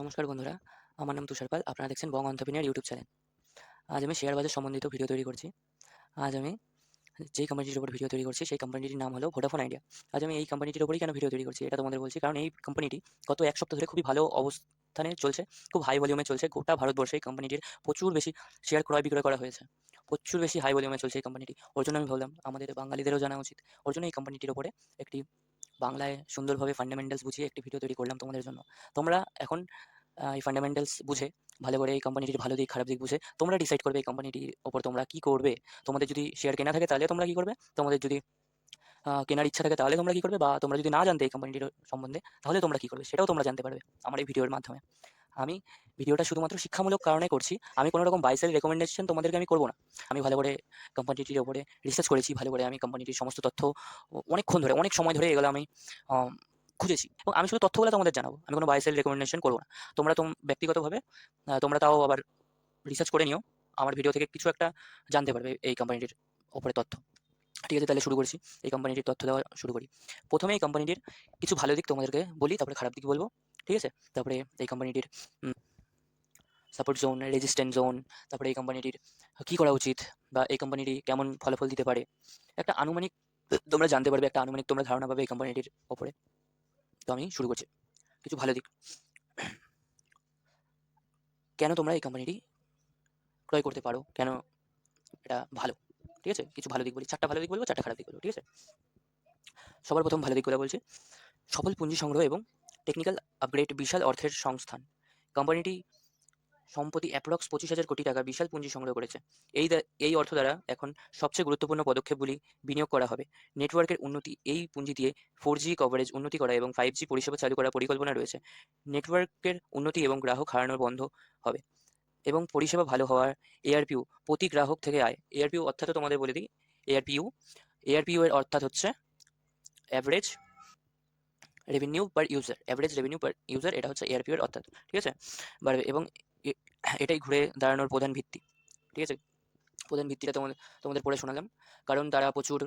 নমস্কার বন্ধুরা, আমার নাম তুষার পাল, আপনারা দেখছেন বং অন্টারপ্রিনিয়ার ইউটিউব চ্যানেল। আজ আমি শেয়ার বাজার সম্বন্ধিত ভিডিও তৈরি করছি। আজ আমি যেই কোম্পানিটির উপর ভিডিও তৈরি করছি, সেই কোম্পানিটির নাম হলো ভোডাফোন আইডিয়া আজ আমি এই কোম্পানিটির উপরেই কেন ভিডিও তৈরি করছি, এটা তোমাদের বলছি। কারণ এই কোম্পানিটি গত এক সপ্তাহ ধরে খুবই ভালো অবস্থানে চলছে, খুব হাই ভলিউমে চলছে। গোটা ভারতবর্ষে এই কোম্পানিটির প্রচুর বেশি শেয়ার ক্রয় বিক্রয় করা হয়েছে। প্রচুর বেশি হাই ভলিউমে চলছে এই কোম্পানিটি ওর জন্য আমি ভাবলাম, আমাদের বাঙালিদেরও জানা উচিত। ওর জন্য এই কোম্পানিটির উপরে একটি বাংলায় সুন্দরভাবে ফান্ডামেন্টালস বুঝিয়ে একটি ভিডিও তৈরি করলাম তোমাদের জন্য। তোমরা এখন এই ফান্ডামেন্টালস বুঝে, ভালো করে এই কোম্পানিটির ভালো দিক, খারাপ দিক বুঝে, তোমরা ডিসাইড করবে এই কোম্পানিটির ওপর তোমরা কি করবে। তোমাদের যদি শেয়ার কেনা থাকে তাহলে তোমরা কী করবে? তোমাদের যদি কেনার ইচ্ছা থাকে তাহলে তোমরা কী করবে? বা তোমরা যদি না জানতে এই কোম্পানিটির সম্বন্ধে, তাহলে তোমরা কী করবে? সেটাও তোমরা জানতে পারবে আমার এই ভিডিওর মাধ্যমে। আমি ভিডিওটা শুধুমাত্র শিক্ষামূলক কারণে করছি, আমি কোনো রকম বাইসেল রেকমেন্ডেশন তোমাদেরকে আমি করব না। আমি ভালো করে কোম্পানিটির ওপরে রিসার্চ করেছি, ভালো করে আমি কোম্পানিটির সমস্ত তথ্য অনেকক্ষণ ধরে, অনেক সময় ধরে এগুলো আমি খুঁজেছি। এবং আমি শুধু তথ্যগুলো তোমাদের জানাব, আমি কোনো বাইসেল রেকমেন্ডেশন করব না। তোমরা তোম ব্যক্তিগতভাবে তোমরা তাও আবার রিসার্চ করে নিও, আমার ভিডিও থেকে কিছু একটা জানতে পারবে এই কোম্পানিটির ওপরে তথ্য। ঠিক আছে, তাহলে শুরু করছি, এই কোম্পানিটির তথ্য দেওয়া শুরু করি। প্রথমে এই কোম্পানিটির কিছু ভালো দিক তোমাদেরকে বলি, তারপরে খারাপ দিক বলব। ঠিক আছে? তারপরে এই কোম্পানিটির সাপোর্ট জোন রেজিস্ট্যান্ট জোন তারপরে এই কোম্পানিটির কী করা উচিত বা এই কোম্পানিটি কেমন ফলাফল দিতে পারে? একটা আনুমানিক, তোমরা জানতে পারবে একটা আনুমানিক তোমরা ধারণা পাবে এই কোম্পানিটির ওপরে। তো আমি শুরু করছি। কিছু ভালো দিক। কেন তোমরা এই কোম্পানিটি ক্রয় করতে পারো? কেন এটা ভালো? ঠিক আছে? কিছু ভালো দিক বলি। চারটা ভালো দিক বলব, চারটা খারাপ দিক বলব, ঠিক আছে? সবার প্রথম ভালো দিকগুলো বলছি। সফল পুঁজি সংগ্রহ এবং টেকনিক্যাল আপগ্রেড বিশাল অর্থের সংস্থান। কোম্পানিটি সম্প্রতি অ্যাপ্রক্স পঁচিশ হাজার কোটি টাকা বিশাল পুঁজি সংগ্রহ করেছে। এই এই অর্থ দ্বারা এখন সবচেয়ে গুরুত্বপূর্ণ পদক্ষেপগুলি বিনিয়োগ করা হবে। নেটওয়ার্কের উন্নতি, এই পুঁজি দিয়ে ফোর জি কভারেজ উন্নতি করা এবং ফাইভ জি পরিষেবা চালু করার পরিকল্পনা রয়েছে। নেটওয়ার্কের উন্নতি এবং গ্রাহক হারানোর বন্ধ হবে এবং পরিষেবা ভালো হওয়ার এআরপিউ প্রতি গ্রাহক থেকে আয়। এআরপিউ অর্থাৎ তোমাদের বলে দিই এআরপিউ এআরপিউ এর অর্থাৎ হচ্ছে average revenue per user average revenue per user এটা হচ্ছে এআরপিউ এর অর্থাৎ, ঠিক আছে? বাড়বে এবং এটাই ঘুরে দাঁড়ানোর প্রধান ভিত্তি, ঠিক আছে? প্রধান ভিত্তিটা তোমাদের তোমাদের পড়ে শোনালাম। কারণ তারা প্রচুর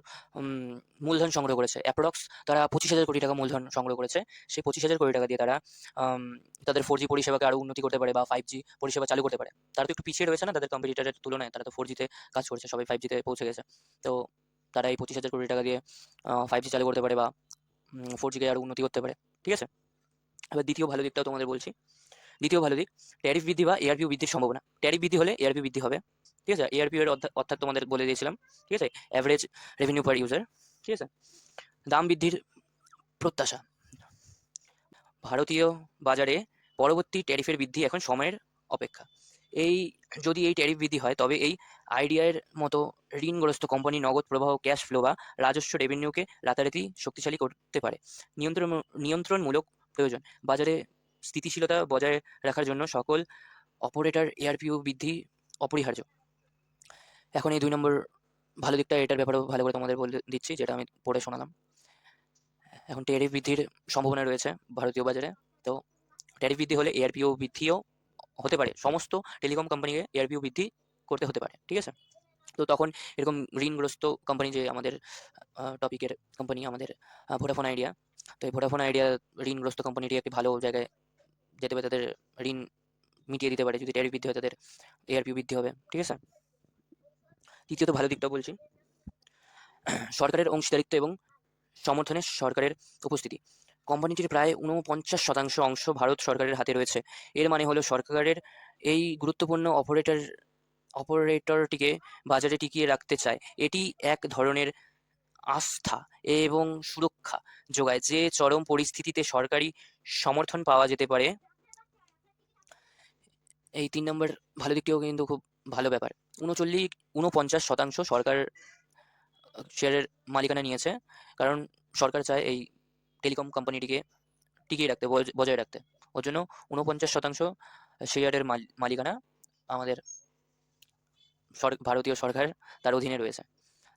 মূলধন সংগ্রহ করেছে। অ্যাপ্রক্স তারা পঁচিশ হাজার কোটি টাকা মূলধন সংগ্রহ করেছে। সেই পঁচিশ হাজার কোটি টাকা দিয়ে তারা তাদের ফোর জি পরিষেবাকে আরও উন্নতি করতে পারে বা ফাইভ জি পরিষেবা চালু করতে পারে। তারা তো একটু পিছিয়ে রয়েছে না তাদের কম্পিটিটারের তুলনায়? তারা তো ফোর জিতে কাজ করছে, সবাই ফাইভ জিতে পৌঁছে গেছে। তো তারা এই পঁচিশ হাজার কোটি টাকা দিয়ে ফাইভ জি চালু করতে পারে বা ফোর জিকে আরও উন্নতি করতে পারে, ঠিক আছে? এবার দ্বিতীয় ভালো দিকটাও তোমাদের বলছি। দ্বিতীয় ভালো দিক ট্যারিফ বৃদ্ধি বা এআরপিও বৃদ্ধির সম্ভাবনা। ট্যারিফ বৃদ্ধি হলে এআরপি বৃদ্ধি হবে, ঠিক আছে? এআরপিও এর অর্থা- অর্থাৎ তোমাদের বলে দিয়েছিলাম, ঠিক আছে? অ্যাভারেজ রেভিনিউ পার ইউজার ঠিক আছে? দাম বৃদ্ধির প্রত্যাশা। ভারতীয় বাজারে পরবর্তী ট্যারিফের বৃদ্ধি এখন সময়ের অপেক্ষা। এই যদি এই ট্যারিফ বৃদ্ধি হয়, তবে এই আইডিয়ার মতো ঋণগ্রস্ত কোম্পানি নগদ প্রবাহ ক্যাশ ফ্লো বা রাজস্ব রেভিনিউকে রাতারাতি শক্তিশালী করতে পারে। নিয়ন্ত্রণ, নিয়ন্ত্রণমূলক প্রয়োজন। বাজারে স্থিতিশীলতা বজায় রাখার জন্য সকল অপারেটর এআরপিও বৃদ্ধি অপরিহার্য। এখন এই দুই নম্বর ভালো দিকটা, এটার ব্যাপারেও ভালো করে তোমাদের বলে দিচ্ছি, যেটা আমি পড়ে শোনালাম। এখন ট্যারিফ বৃদ্ধির সম্ভাবনা রয়েছে ভারতীয় বাজারে। তো ট্যারিফ বৃদ্ধি হলে এআরপিও বৃদ্ধিও হতে পারে। সমস্ত টেলিকম কোম্পানিকে এআরপিও বৃদ্ধি করতে হতে পারে, ঠিক আছে? তো তখন এরকম ঋণগ্রস্ত কোম্পানি যে আমাদের টপিকের কোম্পানি আমাদের ভোডাফোন আইডিয়া তো এই ভোডাফোন আইডিয়া ঋণগ্রস্ত কোম্পানিটি একটি ভালো জায়গায় যেতে পারে, তাদের ঋণ মিটিয়ে দিতে পারে, যদি ট্যারিফ বৃদ্ধি হয়, তাদের এআরপি বৃদ্ধি হবে, ঠিক আছে? তৃতীয়ত ভালো দিকটা বলছি। সরকারের অংশীদারিত্ব এবং সমর্থনে সরকারের উপস্থিতি। কোম্পানিটির প্রায় ঊনপঞ্চাশ শতাংশ অংশ ভারত সরকারের হাতে রয়েছে। এর মানে হলো সরকারের এই গুরুত্বপূর্ণ অপারেটর, অপারেটরটিকে বাজারে টিকিয়ে রাখতে চায়। এটি এক ধরনের আস্থা এবং সুরক্ষা যোগায়, যে চরম পরিস্থিতিতে সরকারি সমর্থন পাওয়া যেতে পারে। এই তিন নম্বর ভালো দিকটিও কিন্তু খুব ভালো ব্যাপার। উনচল্লিশ উনপঞ্চাশ শতাংশ সরকার শেয়ারের মালিকানা নিয়েছে। কারণ সরকার চায় এই টেলিকম কোম্পানিটিকে টিকিয়ে রাখতে, বজ- বজায় রাখতে। ওর জন্য উনপঞ্চাশ শতাংশ শেয়ারের মাল- মালিকানা আমাদের ভারতীয় সরকার তার অধীনে রয়েছে।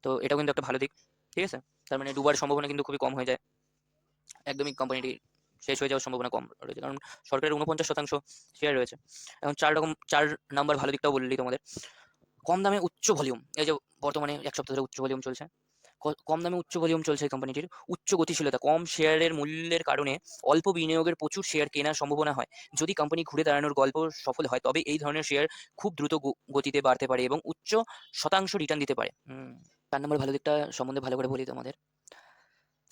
তো এটাও কিন্তু একটা ভালো দিক, ঠিক আছে? তার মানে ডুবার সম্ভাবনা কিন্তু খুবই কম হয়ে যায়। একদমই কোম্পানিটি শেষ হয়ে যাওয়ার সম্ভাবনা কম রয়েছে, কারণ সরকারের উনপঞ্চাশ শতাংশ শেয়ার রয়েছে। এখন চার রকম, চার নাম্বার ভালো দিকটাও বললি তোমাদের। কম দামে উচ্চ ভলিউম, এই যে বর্তমানে এক সপ্তাহ ধরে উচ্চ ভলিউম চলছে। কম দামে উচ্চ ভলিউম চলছে এই কোম্পানিটির উচ্চ গতিশীলতা, কম শেয়ারের মূল্যের কারণে অল্প বিনিয়োগের প্রচুর শেয়ার কেনার সম্ভাবনা হয়। যদি কোম্পানি ঘুরে দাঁড়ানোর গল্প সফল হয়, তবে এই ধরনের শেয়ার খুব দ্রুত গতিতে বাড়তে পারে এবং উচ্চ শতাংশ রিটার্ন দিতে পারে। চার নম্বর ভালো দিকটা সম্বন্ধে ভালো করে বলি তোমাদের।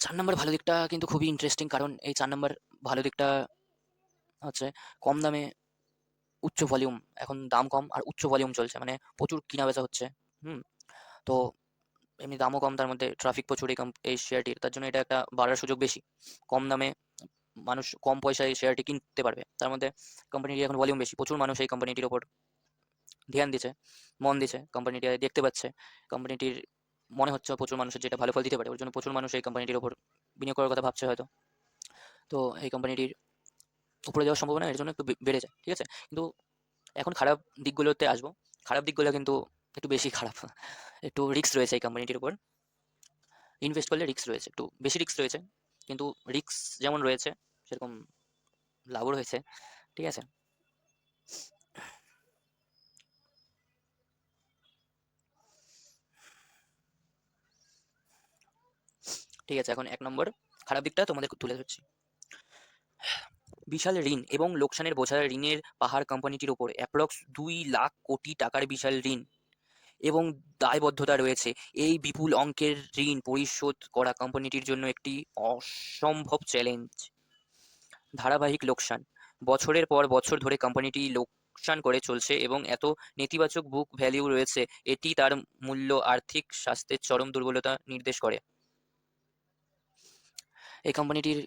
চার নম্বর ভালো দিকটা কিন্তু খুবই ইন্টারেস্টিং কারণ এই চার নম্বর ভালো দিকটা হচ্ছে কম দামে উচ্চ ভলিউম, এখন দাম কম আর উচ্চ ভলিউম চলছে মানে প্রচুর কিনা বেচা হচ্ছে। হুম, তো এমনি দামও কম, তার মধ্যে ট্রাফিক প্রচুর এই এই শেয়ারটির তার জন্য এটা একটা বাড়ার সুযোগ বেশি। কম দামে মানুষ কম পয়সায় এই শেয়ারটি কিনতে পারবে। তার মধ্যে কোম্পানিটির এখন ভলিউম বেশি। প্রচুর মানুষ এই কোম্পানিটির ওপর ধ্যান দিচ্ছে মন দিচ্ছে কোম্পানিটি দেখতে পাচ্ছে। কোম্পানিটির মনে হচ্ছে প্রচুর মানুষের যেটা ভালো ফল দিতে পারে, ওর জন্য প্রচুর মানুষ এই কোম্পানিটির ওপর বিনিয়োগ করার কথা ভাবছে হয়তো। তো এই কোম্পানিটির উপরে যাওয়ার সম্ভাবনা এর জন্য একটু বেড়ে যায়, ঠিক আছে? কিন্তু এখন খারাপ দিকগুলোতে আসব। খারাপ দিকগুলো কিন্তু একটু বেশি খারাপ। একটু রিস্ক রয়েছে এই কোম্পানিটির উপর। ইনভেস্ট করলে রিস্ক রয়েছে একটু, বেশি রিস্ক রয়েছে। কিন্তু রিস্ক যেমন রয়েছে, সেরকম লাভও রয়েছে, ঠিক আছে? ঠিক আছে, এখন এক নম্বর। খারাপ দিকটা তোমাদের তুলে ধরছি। বিশাল ঋণ এবং লোকসানের বোঝা ঋণের পাহাড় কোম্পানিটির ওপর অ্যাপ্রক্স দুই লাখ কোটি টাকার বিশাল ঋণ। এবং দায়বদ্ধতা রয়েছে। এই বিপুল অঙ্কের ঋণ পরিশোধ করা কোম্পানিটির জন্য একটি অসম্ভব চ্যালেঞ্জ ধারাবাহিক লোকসান। বছরের পর বছর ধরে কোম্পানিটি লোকসান করে চলছে এবং এত নেতিবাচক বুক ভ্যালিউ রয়েছে, এটি তার মূল্য, আর্থিক স্বাস্থ্যের চরম দুর্বলতা নির্দেশ করে। এই কোম্পানিটির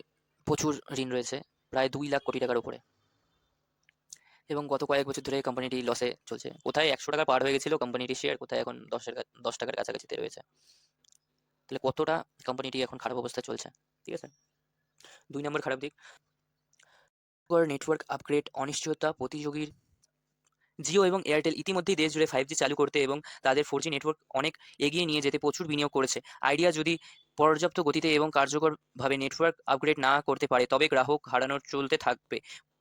প্রচুর ঋণ রয়েছে, প্রায় দুই লাখ কোটি টাকার উপরে। এবং গত কয়েক বছর ধরে কোম্পানিটি লসে চলছে। কোথায় একশো টাকা পার হয়ে গেছিল কোম্পানিটির শেয়ার কোথায় এখন দশের দশ টাকার কাছাকাছিতে রয়েছে? তাহলে কতটা কোম্পানিটি এখন খারাপ অবস্থায় চলছে? ঠিক আছে? দুই নম্বর খারাপ দিক। নেটওয়ার্ক আপগ্রেড অনিশ্চয়তা, প্রতিযোগীর জিও এবং এয়ারটেল ইতিমধ্যেই দেশ জুড়ে ফাইভ জি চালু করতে এবং তাদের ফোর জি নেটওয়ার্ক অনেক এগিয়ে নিয়ে যেতে প্রচুর বিনিয়োগ করেছে। আইডিয়া যদি পর্যাপ্ত গতিতে এবং কার্যকরভাবে নেটওয়ার্ক আপগ্রেড না করতে পারে, তবে গ্রাহক হারানোর চলতে থাকবে।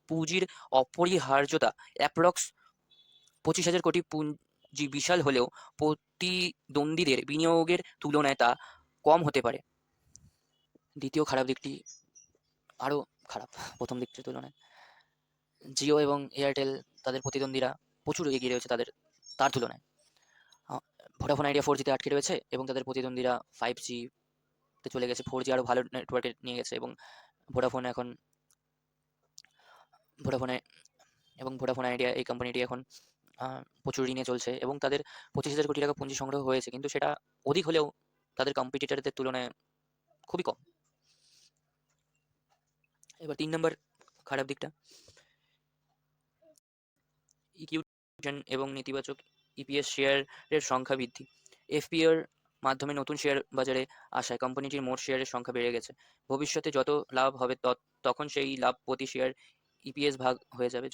পুঁজির অপরিহার্যতা অ্যাপ্রক্স পঁচিশ হাজার কোটি পুঁজি বিশাল হলেও প্রতিদ্বন্দ্বীদের বিনিয়োগের তুলনায় তা কম হতে পারে। দ্বিতীয় খারাপ দিকটি আরও খারাপ, প্রথম দিকটির তুলনায়। জিও এবং এয়ারটেল তাদের প্রতিদ্বন্দ্বীরা প্রচুর এগিয়ে রয়েছে তাদের, তার তুলনায়। ভোডাফোন আইডিয়া ফোর জিতে আটকে রয়েছে এবং তাদের প্রতিদ্বন্দ্বীরা ফাইভ তে চলে গেছে ফোর জি আরও ভালো নেটওয়ার্কে নিয়ে গেছে এবং ভোডাফোন এখন ভোডাফোনে এবং ভোডাফোন আইডিয়া এই কোম্পানিটি এখন প্রচুর ঋণে চলছে এবং তাদের পঁচিশ হাজার কোটি টাকা পুঁজি সংগ্রহ হয়েছে। কিন্তু সেটা অধিক হলেও তাদের কম্পিটিটরদের তুলনায় খুবই কম। এবার তিন নম্বর খারাপ দিকটা। ইকিউশন এবং নেতিবাচক ইপিএস শেয়ারের সংখ্যা বৃদ্ধি। এফপিওর মাধ্যমে নতুন শেয়ার বাজারে আসায় কোম্পানিটির মোট শেয়ারের সংখ্যা বেড়ে গেছে। ভবিষ্যতে যত লাভ হবে তখন সেই লাভ প্রতি শেয়ার ইপিএস ভাগ হয়ে যাবে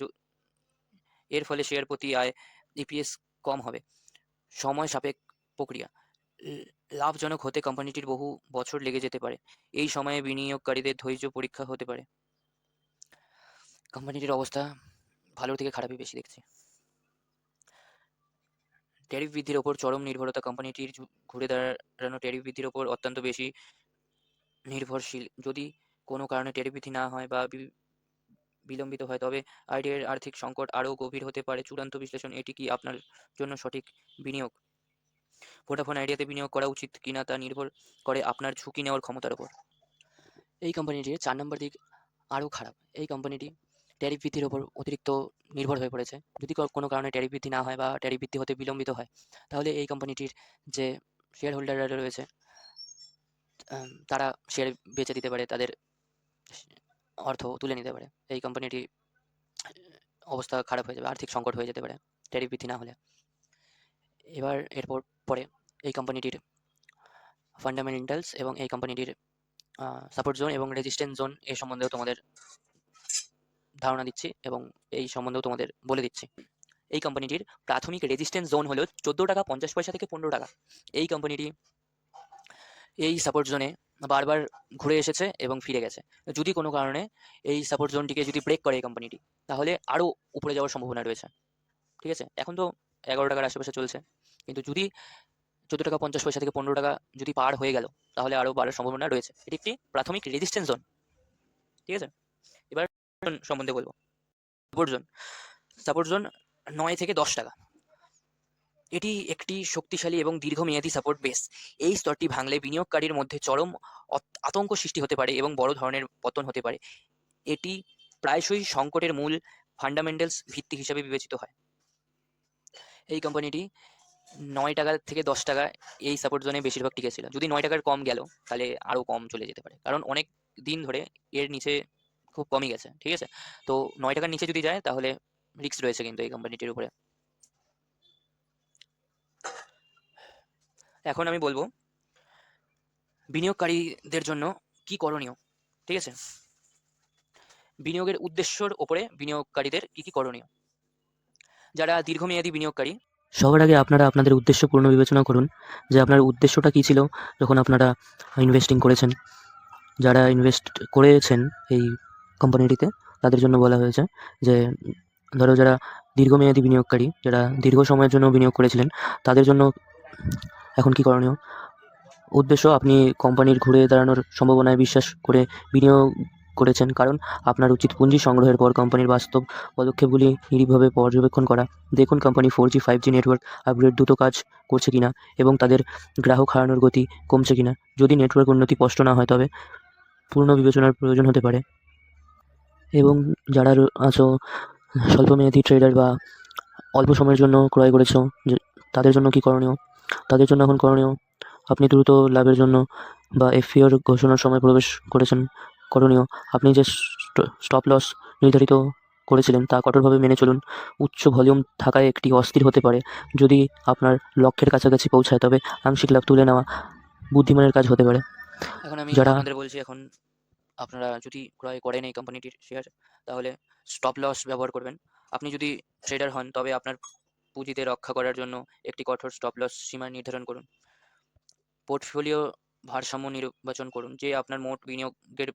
এর ফলে শেয়ার প্রতি আয় ইপিএস কম হবে। সময় সাপেক্ষ প্রক্রিয়া। লাভজনক হতে কোম্পানিটির বহু বছর লেগে যেতে পারে। এই সময়ে বিনিয়োগকারীদের ধৈর্য পরীক্ষা হতে পারে। কোম্পানিটির অবস্থা ভালোর থেকে খারাপই বেশি দেখছি। ট্যারিফ বৃদ্ধির ওপর চরম নির্ভরতা কোম্পানিটির ঘুরে দাঁড়ানো ট্যারিফ বৃদ্ধির ওপর অত্যন্ত বেশি নির্ভরশীল। যদি কোনো কারণে ট্যারিফ বৃদ্ধি না হয় বি- বিলম্বিত হয়। তবে আইডিয়ার আর্থিক সংকট আরও গভীর হতে পারে। চূড়ান্ত বিশ্লেষণ, এটি কি আপনার জন্য সঠিক বিনিয়োগ? ভোডাফোন আইডিয়াতে বিনিয়োগ করা উচিত কিনা তা নির্ভর করে আপনার ঝুঁকি নেওয়ার ক্ষমতার উপর এই কোম্পানিটির চার নম্বর দিক আরও খারাপ। এই কোম্পানিটি ট্যারিফ বৃদ্ধির ওপর অতিরিক্ত নির্ভর হয়ে পড়েছে। যদি কোনো কারণে ট্যারিফ বৃদ্ধি না হয় বা ট্যারিফ বৃদ্ধি হতে বিলম্বিত হয়, তাহলে এই কোম্পানিটির যে শেয়ার হোল্ডাররা রয়েছে তারা শেয়ার বেচে দিতে পারে। তাদের অর্থ তুলে নিতে পারে। এই কোম্পানিটি অবস্থা খারাপ হয়ে যাবে, আর্থিক সংকট হয়ে যেতে পারে ট্যারিফ বৃদ্ধি না হলে। এবার, এরপর পরে এই কোম্পানিটির ফান্ডামেন্টালস এবং এই কোম্পানিটির সাপোর্ট জোন এবং রেজিস্ট্যান্স জোন এ সম্বন্ধেও তোমাদের ধারণা দিচ্ছি এবং এই সম্বন্ধেও তোমাদের বলে দিচ্ছি। এই কোম্পানিটির প্রাথমিক রেজিস্ট্যান্স জোন হলো চোদ্দ টাকা, পঞ্চাশ পয়সা থেকে পনেরো টাকা। এই কোম্পানিটি এই সাপোর্ট জোনে বারবার ঘুরে এসেছে এবং ফিরে গেছে। যদি কোনো কারণে এই সাপোর্ট জোনটিকে যদি ব্রেক করে এই কোম্পানিটি তাহলে আরও উপরে যাওয়ার সম্ভাবনা রয়েছে। ঠিক আছে? এখন তো এগারো টাকার আশেপাশে চলছে। কিন্তু যদি চোদ্দ টাকা, পঞ্চাশ পয়সা থেকে পনেরো টাকা যদি পার হয়ে গেল, তাহলে আরও বাড়ার সম্ভাবনা রয়েছে। এটি একটি প্রাথমিক রেজিস্ট্যান্স জোন ঠিক আছে? এবার সম্বন্ধে বলব। সাপোর্ট জোন সাপোর্ট জোন নয় থেকে দশ টাকা। এটি একটি শক্তিশালী এবং দীর্ঘমেয়াদী সাপোর্ট বেস এই স্তরটি ভাঙলে বিনিয়োগকারীর মধ্যে চরম আতঙ্ক সৃষ্টি হতে পারে এবং বড় ধরনের পতন হতে পারে। এটি প্রায়শই সংকটের মূল ফান্ডামেন্টালস ভিত্তি হিসাবে বিবেচিত হয়। এই কোম্পানিটি নয় টাকা থেকে দশ টাকা এই সাপোর্ট জোনে বেশিরভাগ টিকে ছিল যদি নয় টাকার কম গেল, তাহলে আরও কম চলে যেতে পারে। কারণ অনেক দিন ধরে এর নিচে খুব কমই গেছে, ঠিক আছে? তো নয় টাকার নিচে যদি যায়, তাহলে রিস্ক রয়েছে কিন্তু এই কোম্পানিটির উপরে। এখন আমি বলব, বিনিয়োগকারীদের জন্য কি করণীয়, ঠিক আছে? বিনিয়োগের উদ্দেশ্যর ওপরে বিনিয়োগকারীদের কি কি করণীয়? যারা দীর্ঘমেয়াদী বিনিয়োগকারী, সবার আগে আপনারা আপনাদের উদ্দেশ্য পূর্ণ বিবেচনা করুন যে আপনার উদ্দেশ্যটা কী ছিল যখন আপনারা ইনভেস্টিং করেছেন। যারা ইনভেস্ট করেছেন এই কোম্পানিটিতে তাদের জন্য বলা হয়েছে যে, ধরো যারা দীর্ঘমেয়াদী বিনিয়োগকারী, যারা দীর্ঘ সময়ের জন্য বিনিয়োগ করেছিলেন, তাদের জন্য এখন কি করণীয়? উদ্দেশ্য, আপনি কোম্পানির ঘুরে দাঁড়ানোর সম্ভাবনায় বিশ্বাস করে বিনিয়োগ করেছেন। কারণ, আপনার উচিত পুঁজি সংগ্রহের পর কোম্পানির বাস্তব পদক্ষেপগুলি নিরিভাবে পর্যবেক্ষণ করা। দেখুন company four G five G network upgrade দ্রুত কাজ করছে কিনা এবং তাদের গ্রাহক হারানোর গতি কমছে কিনা। যদি নেটওয়ার্ক উন্নতি স্পষ্ট না হয়, তবে পূর্ণ বিবেচনার প্রয়োজন হতে পারে। এবং যারা আছো, স্বল্পমেয়াদী ট্রেডার বা অল্প সময়ের জন্য ক্রয় করেছ তাদের জন্য কি করণীয়? তাদের জন্য এখন করণীয়। আপনি দ্রুত লাভের জন্য বা এফপিওর ঘোষণার সময় প্রবেশ করেছেন করণীয়। আপনি যে স্টপ লস নির্ধারিত করেছিলেন তা কঠোরভাবে মেনে চলুন। উচ্চ ভলিউম থাকায় একটি অস্থির হতে পারে। যদি আপনার লক্ষ্যের কাছাকাছি পৌঁছায় তবে আংশিক লাভ তুলে নেওয়া বুদ্ধিমানের কাজ হতে পারে। এখন আমি যারা- আপনাদের বলছি এখন আপনারা যদি ক্রয় করেন এই কোম্পানিটির শেয়ার তাহলে স্টপ লস ব্যবহার করবেন। আপনি যদি ট্রেডার হন তবে আপনার পুঁজিতে রক্ষা করার জন্য একটি কঠোর স্টপ লস সীমা নির্ধারণ করুন। পোর্টফোলিও ভারসাম্য নির্বাচন করুন, যে আপনার মোট বিনিয়োগের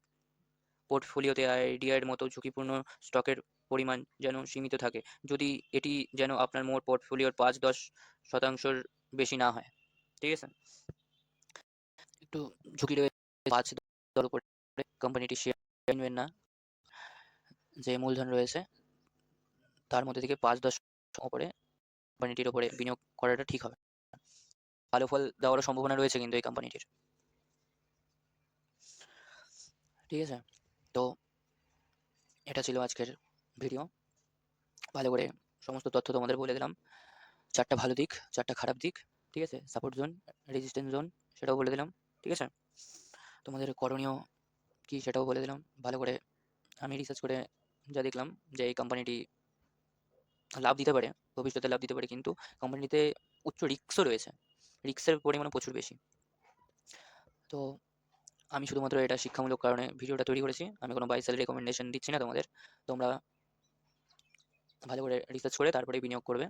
পোর্টফোলিওতে আইডিয়ার মতো ঝুঁকিপূর্ণ স্টকের পরিমাণ যেন সীমিত থাকে, যদি এটি যেন আপনার মোট পোর্টফোলিওর পাঁচ দশ শতাংশের বেশি না হয়। ঠিক আছে? একটু ঝুঁকি রয়েছে পাঁচ দশ উপরে কোম্পানিটি শেয়ার কিনবেন না, যে মূলধন রয়েছে, তার মধ্যে থেকে পাঁচ দশ উপরে কোম্পানিটির উপরে বিনিয়োগ করাটা ঠিক হবে ভালো ফল দেওয়ারও সম্ভাবনা রয়েছে কিন্তু এই কোম্পানিটির ঠিক আছে? তো এটা ছিল আজকের ভিডিও ভালো করে সমস্ত তথ্য তোমাদের বলে দিলাম। চারটা ভালো দিক, চারটা খারাপ দিক, ঠিক আছে? সাপোর্ট জোন রেজিস্ট্যান্স জোন সেটাও বলে দিলাম, ঠিক আছে? তোমাদের করণীয় কি সেটাও বলে দিলাম। ভালো করে আমি রিসার্চ করে যা দেখলাম যে এই কোম্পানিটি লাভ দিতে পারে, ভবিষ্যতে লাভ দিতে পারে, কিন্তু কোম্পানিতে উচ্চ রিক্সও রয়েছে। রিক্সের পরিমাণ প্রচুর বেশি। তো আমি শুধুমাত্র এটা শিক্ষামূলক কারণে ভিডিওটা তৈরি করেছি। আমি কোনো বাই সেল রেকমেন্ডেশন দিচ্ছি না তোমাদের। তোমরা ভালো করে রিসার্চ করে তারপরে বিনিয়োগ করবে।